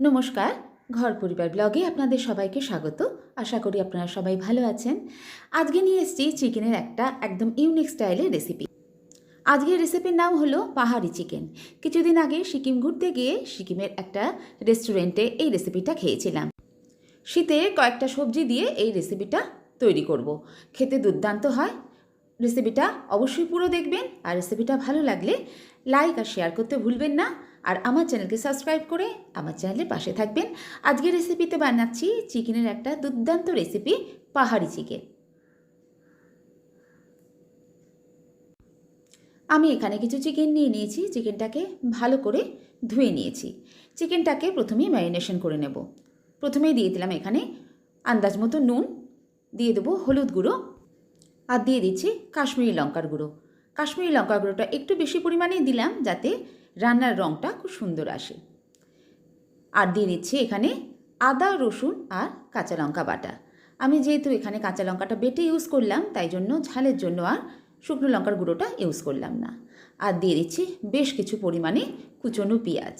নমস্কার। ঘর পরিবার ব্লগে আপনাদের সবাইকে স্বাগত। আশা করি আপনারা সবাই ভালো আছেন। আজকে নিয়ে এসেছি চিকেনের একটা একদম ইউনিক স্টাইলের রেসিপি আজকের রেসিপির নাম হলো পাহাড়ি চিকেন। কিছুদিন আগে সিকিম ঘুরতে গিয়ে সিকিমের একটা রেস্টুরেন্টে এই রেসিপিটা খেয়েছিলাম। শীতে কয়েকটা সবজি দিয়ে এই রেসিপিটা তৈরি করব। খেতে দুর্দান্ত হয়। রেসিপিটা অবশ্যই পুরো দেখবেন। আর রেসিপিটা ভালো লাগলে লাইক আর শেয়ার করতে ভুলবেন না। আর আমার চ্যানেলকে সাবস্ক্রাইব করে আমার চ্যানেলের পাশে থাকবেন। আজকের রেসিপিতে বানাচ্ছি চিকেনের একটা দুর্দান্ত রেসিপি, পাহাড়ি চিকেন। আমি এখানে কিছু চিকেন নিয়ে নিয়েছি, চিকেনটাকে ভালো করে ধুয়ে নিয়েছি। চিকেনটাকে প্রথমেই ম্যারিনেশন করে নেব। প্রথমেই দিয়ে দিলাম এখানে আন্দাজ মতো নুন, দিয়ে দেবো হলুদ গুঁড়ো, আর দিয়ে দিচ্ছি কাশ্মীরি লঙ্কার গুঁড়ো। কাশ্মীরি লঙ্কার গুঁড়োটা একটু বেশি পরিমাণেই দিলাম যাতে রান্নার রঙটা খুব সুন্দর আসে। আর দিয়ে দিচ্ছি এখানে আদা, রসুন আর কাঁচা লঙ্কা বাটা। আমি যেহেতু এখানে কাঁচা লঙ্কাটা বেটে ইউজ করলাম, তাই জন্য ঝালের জন্য আর শুকনো লঙ্কার গুঁড়োটা ইউজ করলাম না। আর দিয়ে দিচ্ছি বেশ কিছু পরিমাণে কুচনো পেঁয়াজ।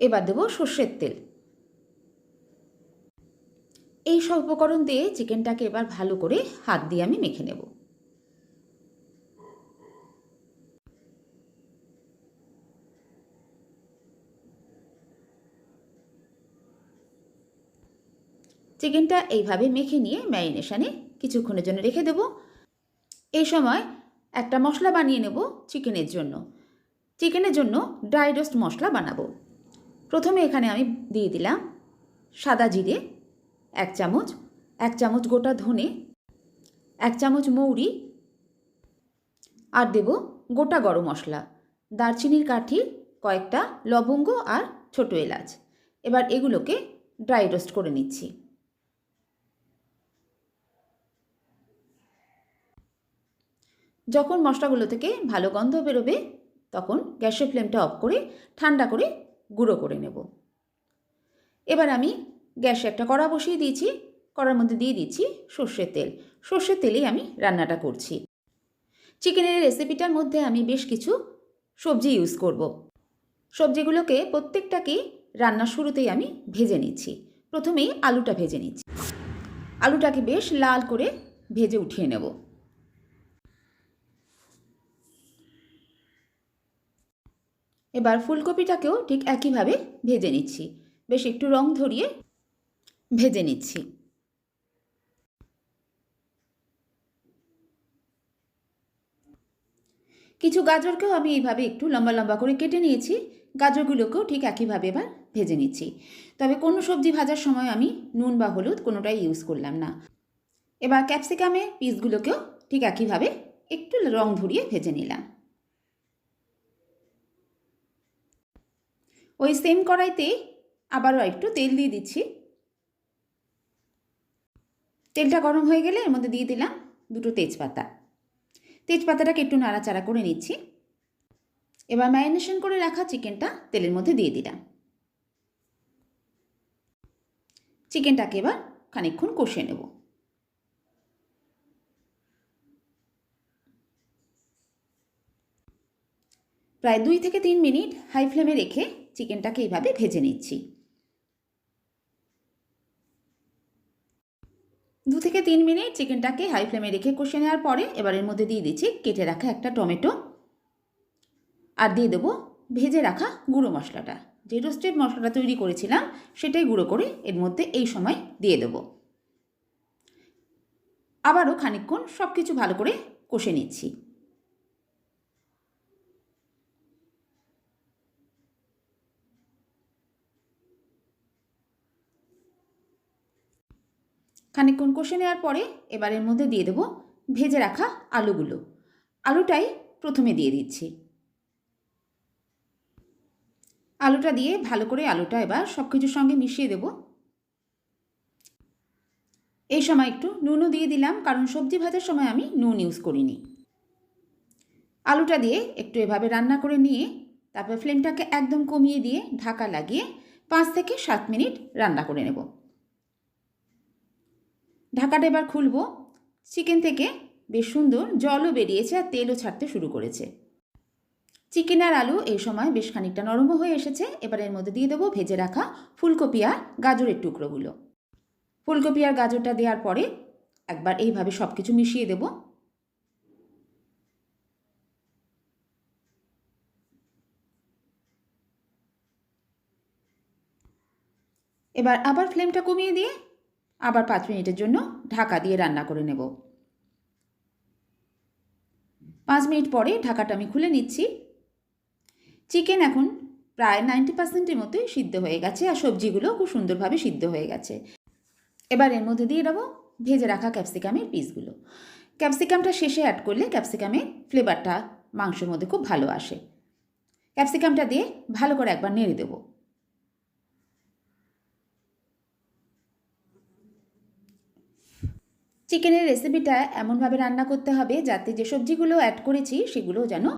এবার দেবো সর্ষের তেল এই সব উপকরণ দিয়ে চিকেনটাকে এবার ভালো করে হাত দিয়ে আমি মেখে নেব। চিকেনটা এইভাবে মেখে নিয়ে ম্যারিনেশানে কিছুক্ষণের জন্য রেখে দেব। এই সময় একটা মশলা বানিয়ে নেব চিকেনের জন্য। চিকেনের জন্য ড্রাই রোস্ট মশলা বানাবো। প্রথমে এখানে আমি দিয়ে দিলাম সাদা জিরে এক চামচ এক চামচ গোটা ধনে, এক চামচ মৌরি আর দেব গোটা গরম মশলা, দারচিনির কাঠি, কয়েকটা লবঙ্গ আর ছোটো এলাচ। এবার এগুলোকে ড্রাই রোস্ট করে নিচ্ছি। যখন মশলাগুলো থেকে ভালো গন্ধ বেরোবে, তখন গ্যাসের ফ্লেমটা অফ করে ঠান্ডা করে গুঁড়ো করে নেব। এবার আমি গ্যাসে একটা কড়া বসিয়ে দিয়েছি, কড়ার মধ্যে দিয়ে দিচ্ছি সর্ষের তেল। সর্ষের তেলেই আমি রান্নাটা করছি। চিকেনের রেসিপিটার মধ্যে আমি বেশ কিছু সবজি ইউজ করব। সবজিগুলোকে প্রত্যেকটাকেই রান্নার শুরুতেই আমি ভেজে নিচ্ছি। প্রথমেই আলুটা ভেজে নিচ্ছি। আলুটাকে বেশ লাল করে ভেজে উঠিয়ে নেব। এবার ফুলকপিটাকেও ঠিক একইভাবে ভেজে নিচ্ছি। বেশ একটু রং ধরিয়ে ভেজে নিচ্ছি। কিছু গাজরকেও আমি এইভাবে একটু লম্বা লম্বা করে কেটে নিয়েছি। গাজরগুলোকেও ঠিক একইভাবে এবার ভেজে নিচ্ছি। তবে কোনো সবজি ভাজার সময় আমি নুন বা হলুদ কোনোটাই ইউজ করলাম না। এবার ক্যাপসিকামে পিসগুলোকেও ঠিক একইভাবে একটু রং ধরিয়ে ভেজে নিলাম। ওই সেম কড়াইতে আবারও একটু তেল দিয়ে দিচ্ছি। তেলটা গরম হয়ে গেলে এর মধ্যে দিয়ে দিলাম দুটো তেজপাতা। তেজপাতাটাকে একটু নাড়াচাড়া করে নিচ্ছি। এবার ম্যারিনেশন করে রাখা চিকেনটা তেলের মধ্যে দিয়ে দিলাম। চিকেনটাকে এবার খানিকক্ষণ কষে নেব। প্রায় দুই থেকে তিন মিনিট হাই ফ্লেমে রেখে চিকেনটাকে এইভাবে ভেজে নিচ্ছি। দু থেকে তিন মিনিট চিকেনটাকে হাই ফ্লেমে রেখে কষে নেওয়ার পরে এবার এর মধ্যে দিয়ে দিচ্ছি কেটে রাখা একটা টমেটো। আর দিয়ে দেবো ভেজে রাখা গুঁড়ো মশলাটা। যে রোস্টেড মশলাটা তৈরি করেছিলাম, সেটাই গুঁড়ো করে এর মধ্যে এই সময় দিয়ে দেবো। আবারও খানিকক্ষণ সব কিছু ভালো করে কষে নিচ্ছি। খানিকক্ষণ কষে নেওয়ার পরে এবার এর মধ্যে দিয়ে দেবো ভেজে রাখা আলুগুলো। আলুটাই প্রথমে দিয়ে দিচ্ছি। আলুটা দিয়ে ভালো করে আলুটা এবার সব কিছুর সঙ্গে মিশিয়ে দেব। এই সময় একটু নুনও দিয়ে দিলাম, কারণ সবজি ভাজার সময় আমি নুন ইউজ করিনি। আলুটা দিয়ে একটু এভাবে রান্না করে নিয়ে তারপর ফ্লেমটাকে একদম কমিয়ে দিয়ে ঢাকা লাগিয়ে পাঁচ থেকে সাত মিনিট রান্না করে নেব। ঢাকাটা এবার খুলবো। চিকেন থেকে বেশ সুন্দর জলও বেরিয়েছে আর তেলও ছাড়তে শুরু করেছে। চিকেন আর আলু এই সময় বেশ খানিকটা নরমও হয়ে এসেছে। এবার এর মধ্যে দিয়ে দেবো ভেজে রাখা ফুলকপি আর গাজরের টুকরোগুলো। ফুলকপি আর গাজরটা দেওয়ার পরে একবার এইভাবে সব কিছু মিশিয়ে দেব। এবার আবার ফ্লেমটা কমিয়ে দিয়ে আবার পাঁচ মিনিটের জন্য ঢাকা দিয়ে রান্না করে নেব। পাঁচ মিনিট পরে ঢাকাটা আমি খুলে নিচ্ছি। চিকেন এখন প্রায় নাইনটি পার্সেন্টের মতোই সিদ্ধ হয়ে গেছে আর সবজিগুলো খুব সুন্দরভাবে সিদ্ধ হয়ে গেছে। এবার এর মধ্যে দিয়ে দেবো ভেজে রাখা ক্যাপসিকামের পিসগুলো। ক্যাপসিকামটা শেষে অ্যাড করলে ক্যাপসিকামের ফ্লেভারটা মাংসের মধ্যে খুব ভালো আসে। ক্যাপসিকামটা দিয়ে ভালো করে একবার নেড়ে দেবো। চিকেনের রেসিপিটা এমনভাবে রান্না করতে হবে যাতে যে সবজিগুলো অ্যাড করেছি সেগুলো যেন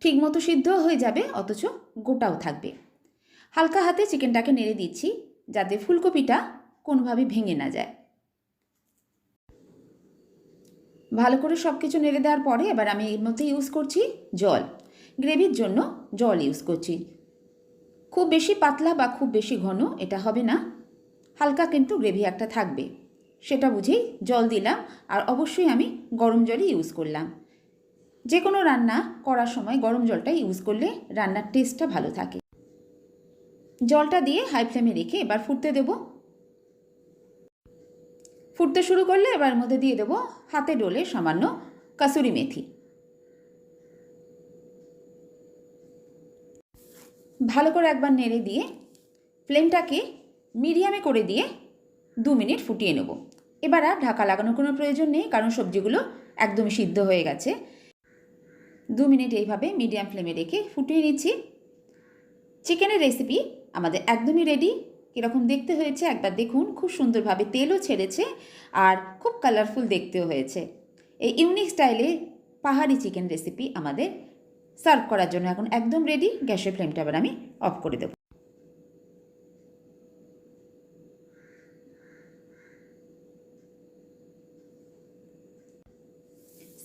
ঠিকমতো সিদ্ধ হয়ে যাবে, অথচ গোটাও থাকবে। হালকা হাতে চিকেনটাকে নেড়ে দিচ্ছি যাতে ফুলকপিটা কোনোভাবে ভেঙে না যায়। ভালো করে সব কিছু নেড়ে দেওয়ার পরে এবার আমি এর মধ্যে ইউজ করছি জল। গ্রেভির জন্য জল ইউজ করছি। খুব বেশি পাতলা বা খুব বেশি ঘন এটা হবে না। হালকা কিন্তু গ্রেভি একটা থাকবে। সেটা বুঝেই জল দিলাম আর অবশ্যই আমি গরম জলই ইউজ করলাম। যে কোনো রান্না করার সময় গরম জলটা ইউজ করলে রান্নার টেস্টটা ভালো থাকে। জলটা দিয়ে হাই ফ্লেমে রেখে এবার ফুটতে দেব। ফুটতে শুরু করলে এবার মধ্যে দিয়ে দেব হাতে ডোলে সামান্য কাসুরি মেথি। ভালো করে একবার নেড়ে দিয়ে ফ্লেমটাকে মিডিয়ামে করে দিয়ে দু মিনিট ফুটিয়ে নেব। এবার আর ঢাকা লাগানোর কোনো প্রয়োজন নেই, কারণ সবজিগুলো একদমই সিদ্ধ হয়ে গেছে। দু মিনিট এইভাবে মিডিয়াম ফ্লেমে রেখে ফুটিয়ে নিচ্ছি। চিকেনের রেসিপি আমাদের একদমই রেডি কীরকম দেখতে হয়েছে একবার দেখুন, খুব সুন্দরভাবে তেলও ছেড়েছে আর খুব কালারফুল দেখতেও হয়েছে। এই ইউনিক স্টাইলে পাহাড়ি চিকেন রেসিপি আমাদের সার্ভ করার জন্য এখন একদম রেডি গ্যাসের ফ্লেমটা আবার আমি অফ করে দেবো।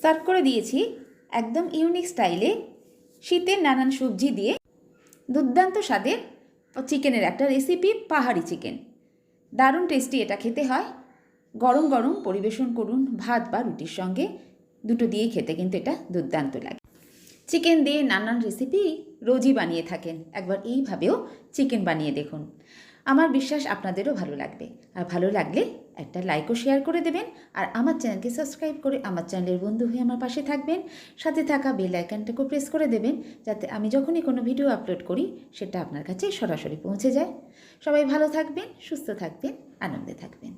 সার্ভ করে দিয়েছি একদম ইউনিক স্টাইলে শীতের নানান সবজি দিয়ে দুর্দান্ত স্বাদের চিকেনের একটা রেসিপি পাহাড়ি চিকেন। দারুণ টেস্টি এটা খেতে হয়। গরম গরম পরিবেশন করুন, ভাত বা রুটির সঙ্গে। দুটো দিয়ে খেতে কিন্তু এটা দুর্দান্ত লাগে। চিকেন দিয়ে নানান রেসিপি রোজই বানিয়ে থাকেন। একবার এইভাবেও চিকেন বানিয়ে দেখুন। আমার বিশ্বাস আপনাদেরও ভালো লাগবে। আর ভালো লাগলে একটা লাইকও শেয়ার করে দেবেন আর আমার চ্যানেলকে সাবস্ক্রাইব করে আমার চ্যানেলের বন্ধু হয়ে আমার পাশে থাকবেন। সাথে থাকা বেল আইকনটাকেও প্রেস করে দেবেন যাতে আমি যখনই কোনো ভিডিও আপলোড করি, সেটা আপনার কাছে সরাসরি পৌঁছে যায়। সবাই ভালো থাকবেন, সুস্থ থাকবেন, আনন্দে থাকবেন।